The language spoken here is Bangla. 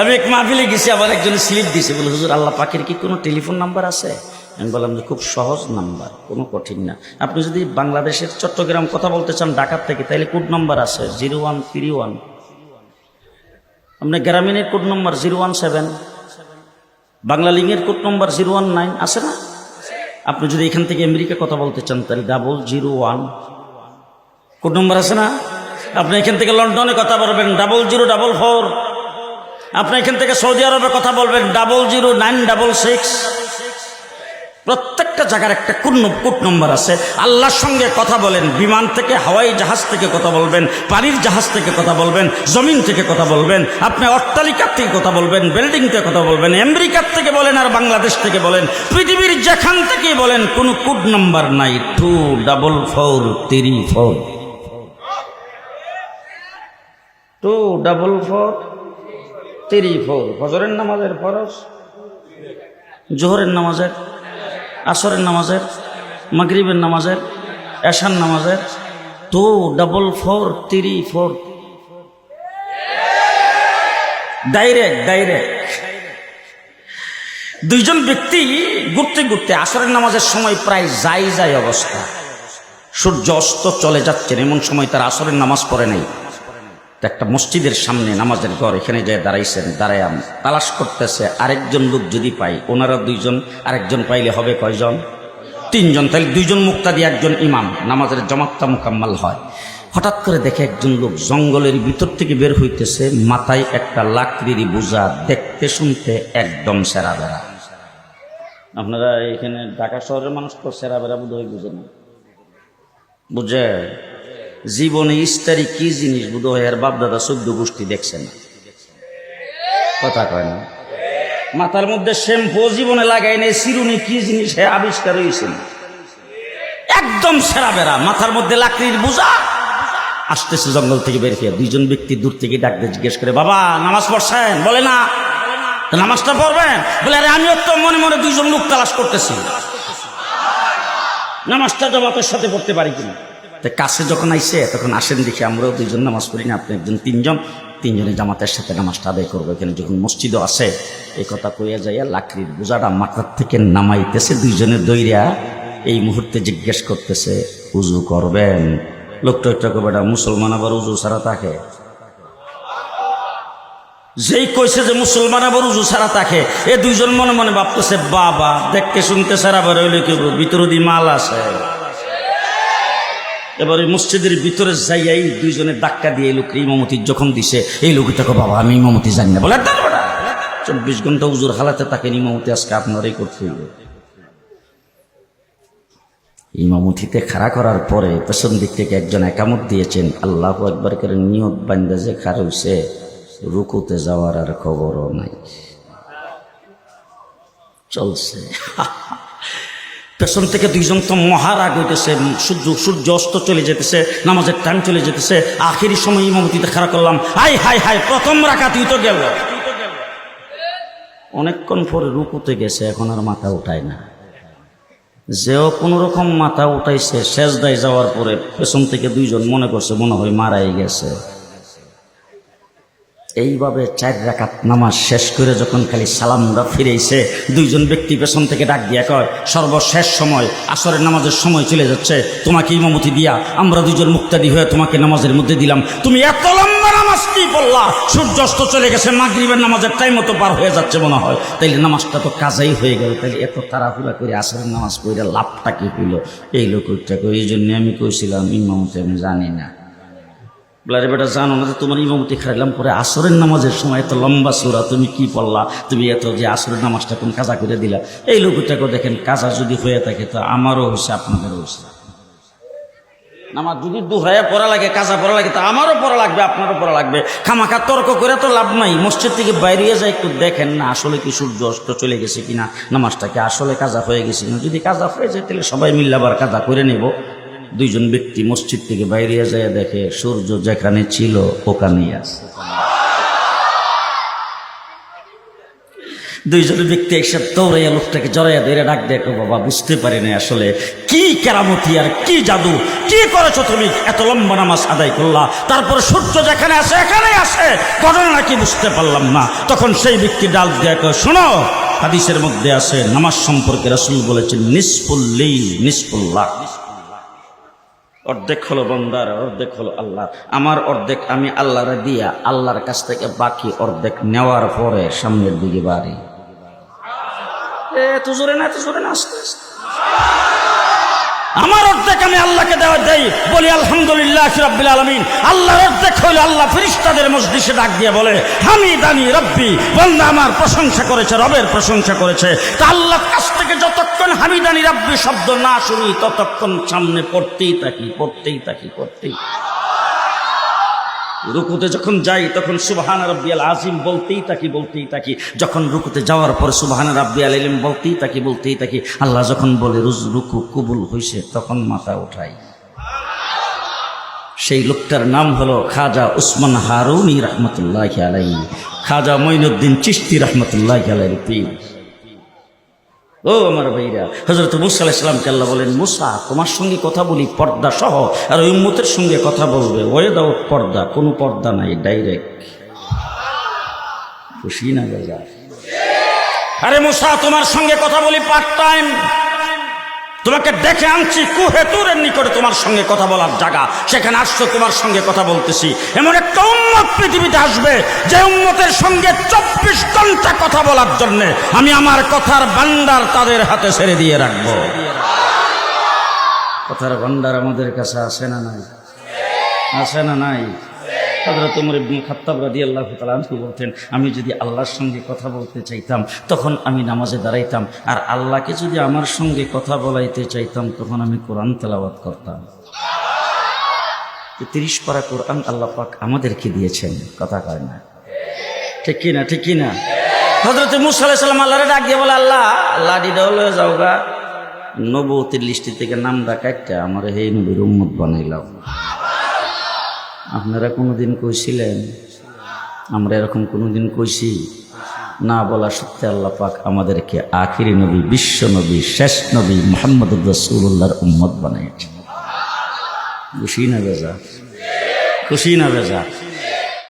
আমি এক মাহফিলে গেছি, আবার একজন স্লিপ দিছে, বলে, হুজুর, আল্লাহ পাখির কি কোনো টেলিফোন নাম্বার আছে? আমি বললাম যে, খুব সহজ নাম্বার, কোনো কঠিন না। আপনি যদি বাংলাদেশের চট্টগ্রাম কথা বলতে চান, ঢাকার থেকে, তাহলে কোড নাম্বার আছে জিরো ওয়ান থ্রি ওয়ান। আপনার গ্রামীণের code number zero one seven, Bangla লিঙ্গের code number zero one nine, আছে না? আপনি যদি এখান থেকে আমেরিকা কথা বলতে চান, তাহলে double zero one. Code number আছে না? আপনি এখান থেকে লন্ডনে কথা বলবেন, ডাবল জিরো ডাবল ফোর। আপনি এখান থেকে সৌদি আরবের কথা বলবেন double zero nine double six প্রত্যেকটা জায়গার একটা কোট নম্বর আছে। আল্লাহর সঙ্গে কথা বলেন, বিমান থেকে, হাওয়াই জাহাজ থেকে কথা বলবেন পানির জাহাজ থেকে কথা বলবেন, জমিন থেকে কথা বলবেন, আপনি অট্টালিকার থেকে কথা বলবেন বিল্ডিং থেকে কথা বলবেন, আমেরিকার থেকে বলেন আর বাংলাদেশ থেকে বলেন, পৃথিবীর যেখান থেকে বলেন, কোনো কোড নম্বর নাই। Two double four three four two double four three four ফজরের নামাজের ফরজ, জোহরের নামাজের, আসরের নামাজের, মাগরিবের নামাজের, এশার নামাজের two double four three four direct direct দুইজন ব্যক্তি ঘুরতে ঘুরতে আসরের নামাজের সময় প্রায় যাই যায় অবস্থা। সূর্য অস্ত চলে যাচ্ছেন এমন সময় তার আসরের নামাজ পড়ে নাই। তো একটা মসজিদের সামনে নামাজের ঘর, এখানে যায় দাঁড়াইছেন দাঁড়ায় তালাশ করতেছে, আরেকজন লোক যদি পাই ওনারা দুইজন, আরেকজন পাইলে হবে কয়জন? তিনজন, তাহলে দুইজন মুক্তা দিয়ে একজন ইমাম, নামাজের জমাত্তা মোকাম্মাল হয়। হঠাৎ করে দেখে একজন লোক জঙ্গলের ভিতর থেকে বের হইতেছে, মাথায় একটা লাকড়ির বোঝা দেখতে শুনতে একদম সেরা বেড়া আপনারা এখানে ঢাকা শহরের মানুষ তো সেরা বেড়া বোধ হয় বুঝেন বুঝে? জীবনে ইস্তারি কি জিনিস বোধ হয় আর বাপদাদা চোদ্দ গোষ্ঠী দেখছে না? কথা কয় না। মাথার মধ্যে শ্যাম্পু জীবনে লাগাই নেই চিরুনি কি জিনিস হে আবিষ্কার হয়েছে একদম সেরা বেড়া, মাথার মধ্যে লাকড়ির বোঝা। আসতেছে জঙ্গল থেকে বের হয়ে দুইজন ব্যক্তি দূর থেকে ডাকতে জিজ্ঞেস করে, বাবা, নামাজ পড়ছেন? বলে, না। নামাজটা পড়বেন? বলে, আরে, আমিও তো মনে মনে দুইজন লোক তালাশ করতেছি। নামাজটা জমাতের সাথে পড়তে পারি কিনা? তো কাছে যখন আইসে, তখন আসেন দেখি আমরাও দুইজন নামাজ পড়ি না, আপনি একজন তিনজন, তিনজনে জামাতের সাথে নামাজটা আদায় করব। এখানে যখন মসজিদও আছে এই কথা কইয়া যাইয়া লাকড়ির বোঝাটা মাথার থেকে নামাইতেছে দুইজনে দইরা, এই মুহূর্তে জিজ্ঞেস করতেছে, উজু করবেন? লোকটা একটা বেটা, মুসলমান আবার উজু ছাড়া থাকে যেই কইছে যে মুসলমান আবার উজু ছাড়া থাকে এ দুইজন মনে মনে ভাবতেছে, বাবা, দেখতে শুনতে সারা বার হইলে কি ভিতর দি মাল আছে। এবার ওই মসজিদের ভিতরে যাইয়াই দুইজনে ধাক্কা দিয়ে এই লোককে ইমামতি যখন দিছে, এই লোকটাকে বাবা, আমি ইমামতি জানি না। বলে চব্বিশ ঘণ্টা উজুর হালাতে তাকে ইমামতি আজকে আপনারই করতে হইবে। ইমামতিতে খাড়া করার পরে পেছন দিক থেকে একজন একামত দিয়েছেন, আল্লাহ একবার করে নিয়ত বান্দা যে খাড়া হইছে, রুকুতে যাওয়ার আর খবরও নাই। চলছে। পেছন থেকে দুইজন তো মহারাগ হইতেছে, সূর্য সূর্য অস্ত চলে যেতেছে, নামাজের টাইম চলে যেতেছে, আখেরি সময় ইমামতিতে খাড়া করলাম, হাই হাই হাই, প্রথম রাখা তুই তো গেল। অনেকক্ষণ পরে রুকুতে গেছে, এখন আর মাথা উঠায় না। যেও কোনো রকম মাথা উঠাইছে শেষ দায় যাওয়ার পরে পেছন থেকে দুইজন মনে করছে, মনে হয় মারাই গেছে। এইভাবে চার রাকাত নামাজ শেষ করে যখন খালি সালামরা ফিরেছে দুইজন ব্যক্তি পেছন থেকে ডাক দিয়া কয়, সর্বশেষ সময়, আসরের নামাজের সময় চলে যাচ্ছে, তোমাকে ইমামতি দিয়া আমরা দুইজন মুক্তাদি হয়ে তোমাকে নামাজের মধ্যে দিলাম। তুমি এত লম্বা নামাজ কি বললা? সূর্যাস্ত চলে গেছে, মাগরিবের নামাজের টাইম মতো পার হয়ে যাচ্ছে মনে হয়। তাইলে নামাজটা তো কাজাই হয়ে গেল, তাইলে এত তাড়াহুড়া করে আসরের নামাজ পড়ে লাভটা কি হইল? এই লোকটাকে এই জন্য আমি কইছিলাম ইমামতি আমি জানি না। বলারে বেটা, জানো না যে তোমার ইমামতি খাইলাম পরে আসরের নামাজের সময় এত লম্বা সুরা, তুমি কি পড়লা? তুমি এত যে আসরের নামাজটা কোন কাজা করে দিলা? এই লোকটাকে দেখেন কাজা যদি হয়ে থাকে তো আমারও হয়েছে, আপনাদেরও হয়েছে। নামাজ যদি দুহরাইয়া পড়া লাগে, কাজা পড়া লাগে, তো আমারও পড়া লাগবে, আপনারও পড়া লাগবে। খামাখা তর্ক করে তো লাভ নাই। মসজিদ থেকে বাইরে যায় একটু দেখেন না, আসলে কি সূর্য অস্ত চলে গেছে কিনা, নামাজটাকে আসলে কাজা হয়ে গেছে কিনা। যদি কাজা হয়ে যায়, তাহলে সবাই মিলে আবার কাজা করে নেব। দুইজন ব্যক্তি মসজিদ থেকে বাইরে যায় দেখে সূর্য যেখানে ছিল ওখানেই আছে। দুইজন ব্যক্তি একসাথে দৌড়াইয়া লোকটাকে জড়াইয়া ধরে ডাক দেখো বাবা বুঝতে পারি না আসলে কি কেরামতি আর কি জাদু? কি করেছ তুমি? এত লম্বা নামাজ আদায় করলা তারপরে সূর্য যেখানে আসে এখানে আসে ঘটনা নাকি বুঝতে পারলাম না। তখন সেই ব্যক্তি দিয়ে কয়, শোনো হাদিসের মধ্যে আছে নামাজ সম্পর্কে রাসূল বলেছেন নিসফুল্লি নিসফুল্লাহ অর্ধেক হলো বন্দার, অর্ধেক হলো আল্লাহ। আমার অর্ধেক আমি আল্লাহরে দিয়া আল্লাহর কাছ থেকে বাকি অর্ধেক নেওয়ার পরে সামনের দিকে বাড়ি। এ তো জোরে না, এত জোরে না, আস্তে আস্তে। আমার অর্ধেক আমি আল্লাহকে দেওয়া দেয় বলি আলহামদুলিল্লাহ রব্বিল আলমিন। আল্লাহ অর্ধেক হইল আল্লাহ ফিরিস্তাদের মসজিষে ডাক দিয়ে বলে আমি দানি রব্বি বন্ধা আমার প্রশংসা করেছে, রবের প্রশংসা করেছে। তা আল্লাহর কাছ থেকে যতক্ষণ হামিদানি রব্বি শব্দ না শুনি, ততক্ষণ সামনে পড়তেই থাকি পড়তেই থাকি, পড়তেই। রুকুতে যখন যাই, তখন সুবাহান রব্বিয়াল আজিম বলতেই থাকি বলতেই থাকি। যখন রুকুতে যাওয়ার পরে সুবাহান রাব্বিয়াল ইলিম বলতেই থাকি বলতেই থাকি, আল্লাহ যখন বলে, রুজ, রুকু, কবুল হইছে, তখন মাথা উঠাই। সেই লোকটার নাম হলো খাজা উসমান হারুনি রহমতুল্লাহ আলাই খাজা মঈনুদ্দিন চিস্তি রহমতুল্লাহ আলাই পীর। ও আমার ভাইরা হজরত মুসা আলাইসালামকে আল্লাহ বলেন, মুসা, তোমার সঙ্গে কথা বলি পর্দা সহ আর ওই উম্মতের সঙ্গে কথা বলবে। ওয়ে দাও পর্দা, কোনো পর্দা নাই, ডাইরেক্ট। খুশি না ভাইরা আরে মুসা, তোমার সঙ্গে কথা বলি পার্ট টাইম তোমাকে ডেকে আনছি কুহেতুরের নিকটে তোমার সঙ্গে কথা বলার জায়গা। সেখানে আসছো, তোমার সঙ্গে কথা বলতেছি। এমন একটা উন্মত পৃথিবীতে আসবে, যে উন্মতের সঙ্গে চব্বিশ ঘণ্টা কথা বলার জন্য আমি আমার কথার ভান্ডার তাদের হাতে ছেড়ে দিয়ে রাখব। কথার ভান্ডার আমাদের কাছে আসে না নাই? আসে না নাই? হজরত উমর ইবনে খাত্তাব রাদিয়াল্লাহু তাআলা আনহু বলতেন, আমি যদি আল্লাহর সঙ্গে কথা বলতে চাইতাম, তখন আমি নামাজে দাঁড়াইতাম। আর আল্লাহকে যদি আমার সঙ্গে কথা বলাইতে চাইতাম, তখন আমি কোরআন তেলাওয়াত করতাম। তিরিশ পারা কোরআন আল্লাহ পাক আমাদেরকে দিয়েছেন, কথা কয় না। ঠিক কি না, ঠিক কি না? হজরত মুসা আলাইহিস সালাম আল্লাহরে ডাক দিয়ে বলে, আল্লাহ আল্লাহ দিদা হলে যাওগা নবতির লিস্টি থেকে নাম ডাকাইটা আমার এই নবীর উম্মত বানাইলাম আপনারা কোনো দিন কইছিলেন? আমরা এরকম কোনো দিন কইছি? না বলা সত্যি আল্লাহ পাক আমাদেরকে আখিরি নবী, বিশ্ব নবী, শেষ নবী মোহাম্মদ রসুল্লাহর উম্মত বানিয়েছে খুশি না বেজা? খুশি না বেজা?